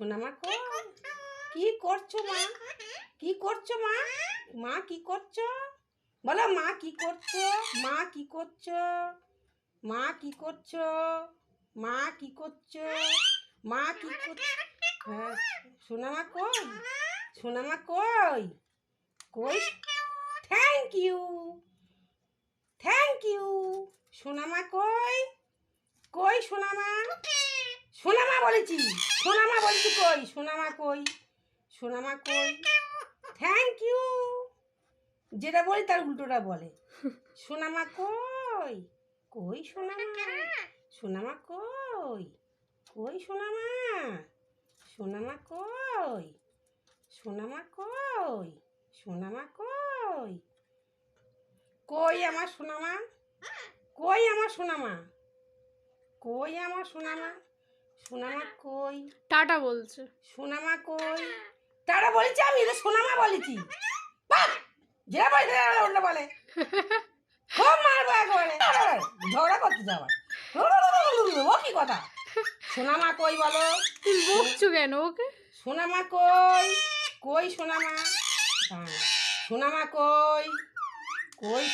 সোনামা কই কি। করছ মা? কি করছ মা? মা কি করছ? বলো মা কি করছ? মা কি করছ? মা কি করছ? মা কি করছ? মা কি করছ? হ্যাঁ সোনামা কই? সোনামা কই? কই? থ্যাংক ইউ থ্যাংক ইউ সোনামা কই কই সোনামা সোনামা বলেছি? সোনামা বলেছি কই? সোনামা কই? সোনামা কই? থ্যাংক ইউ যেটা বলি তার উল্টোটা বলে। সোনামা কই? কই সোনামা? সোনামা কই? কই সোনামা? সোনামা কই? সোনামা কই? সোনামা কই? কই আমার সোনামা? কই আমার সোনামা? কই আমার সোনামা? সোনামা কই? টাটা বলছে। সোনামা কই? তারা বলেছি আমি এটা সোনামা বলেছি! যে বলে ওটা বলে। খুব মারবো একবারে। ঝগড়া করতে যাওয়া ও কি কথা? সোনামা কই বলো? তুমি বকছো কেন ওকে? সোনামা কই? কই সোনামা? হ্যাঁ, সোনামা কই? কই